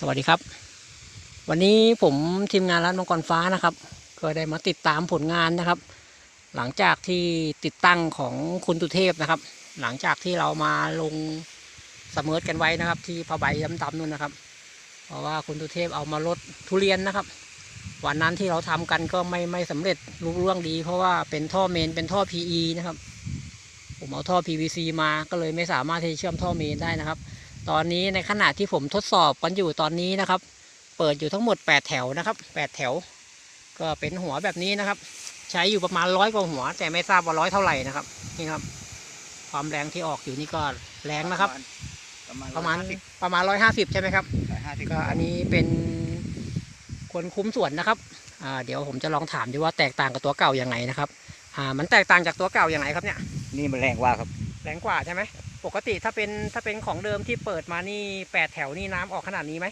สวัสดีครับ วันนี้ผมทีมงานร้านมังกรฟ้านะครับ ก็ได้มาติดตามผลงานนะครับ หลังจากที่ติดตั้งของคุณตุเทพนะครับ หลังจากที่เรามาลงเสมอกันไว้นะครับ ที่ผ้าใบดำๆนู่นนะครับ เพราะว่าคุณตุเทพเอามาลดทุเรียนนะครับ วันนั้นที่เราทำกันก็ไม่ไม่สำเร็จรุ่ร่วงดี เพราะว่าเป็นท่อเมนเป็นท่อ PE นะครับ ผมเอาท่อ PVC มาก็เลยไม่สามารถที่จะเชื่อมท่อเมนได้นะครับ ตอนนี้ในขณะที่ผมทดสอบกันอยู่ตอนนี้นะครับ เปิดอยู่ทั้งหมด 8 แถวนะครับ8แถว ก็เป็นหัวแบบนี้นะครับ ใช้อยู่ประมาณร้อยกว่าหัว แต่ไม่ทราบว่าร้อยเท่าไหร่นะครับ นี่ครับ ความแรงที่ออกอยู่นี่ก็แรงนะครับ ประมาณประมาณร้อยห้าสิบใช่ไหมครับห้าสิบก็อันนี้เป็นคนคุ้มสวนนะครับอ่าเดี๋ยวผมจะลองถามดูว่าแตกต่างกับตัวเก่ายังไงนะครับอ่ามันแตกต่างจากตัวเก่ายังไงครับเนี่ย นี่มันแรงกว่าครับ แรงกว่าใช่ไหม ปกติถ้าเป็นถ้าเป็นของเดิมที่เปิดมานี่แปดแถวนี่น้ำออกขนาดนี้ไหม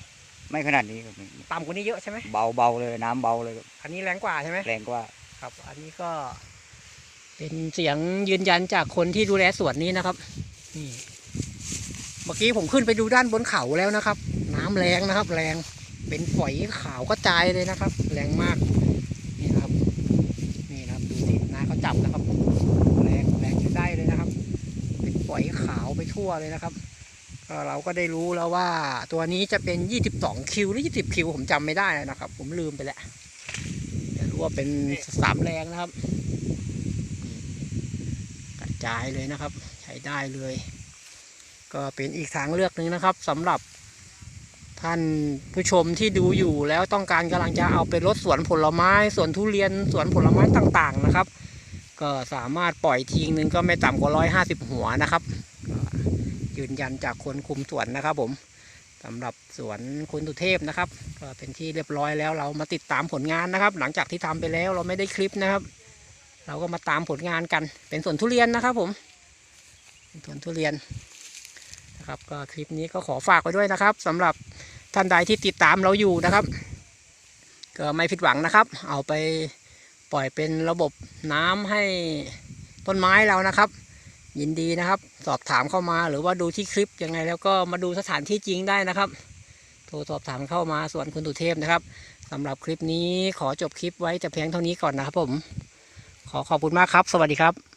ไม่ขนาดนี้ครับต่ำกว่านี้เยอะใช่ไหมเบาเบาเลยน้ำเบาเลยครับอันนี้แรงกว่าใช่ไหมแรงกว่าครับ อันนี้ก็ เป็นเสียงยืนยันจากคนที่ดูแลสวนนี้นะครับนี่เมื่อกี้ผมขึ้นไปดูด้านบนเขาแล้วนะครับ น้ำแรงนะครับ แรงเป็นฝอยขาวกระจายเลยนะครับ แรงมากนี่นะครับ นี่นะครับดูสินาเขาจับนะครับ แรงแรงใช้ได้เลยนะครับ เป็นฝอยขาวไป ทั่วเลยนะครับก็เราก็ได้รู้แล้วว่าตัวนี้จะเป็น 22 คิวหรือ 20 คิวผมจำไม่ได้นะครับ ผมลืมไปแล้วเดี๋ยวรู้ว่าเป็นสามแรงนะครับ กระจายเลยนะครับ ใช้ได้เลย ก็เป็นอีกทางเลือกหนึ่งนะครับสำหรับท่านผู้ชมที่ดูอยู่แล้วต้องการกำลังจะเอาไปลดสวนผลไม้ สวนทุเรียนสวนผลไม้ต่างๆนะครับ ก็สามารถปล่อยทิ้งหนึ่งก็ไม่ต่ำกว่าร้อยห้าสิบหัวนะครับ ยืนยันจากคนคุมสวนนะครับผมสำหรับสวนคุณตุเทพนะครับก็เป็นที่เรียบร้อยแล้วเรามาติดตามผลงานนะครับ หลังจากที่ทำไปแล้วเราไม่ได้คลิปนะครับ เราก็มาตามผลงานกัน เป็นสวนทุเรียนนะครับผมสวนทุเรียนนะครับก็คลิปนี้ก็ขอฝากไว้ด้วยนะครับสำหรับท่านใดที่ติดตามเราอยู่นะครับ ก็ไม่ผิดหวังนะครับ เอาไปปล่อยเป็นระบบน้ำให้ต้นไม้เรานะครับ ยินดีนะครับ สอบถามเข้ามาหรือว่าดูที่คลิปยังไง แล้วก็มาดูสถานที่จริงได้นะครับ โทรสอบถามเข้ามาส่วนคุณตุเทพนะครับสำหรับคลิปนี้ขอจบคลิปไว้แต่เพียงเท่านี้ก่อนนะครับผม ขอขอบคุณมากครับ สวัสดีครับ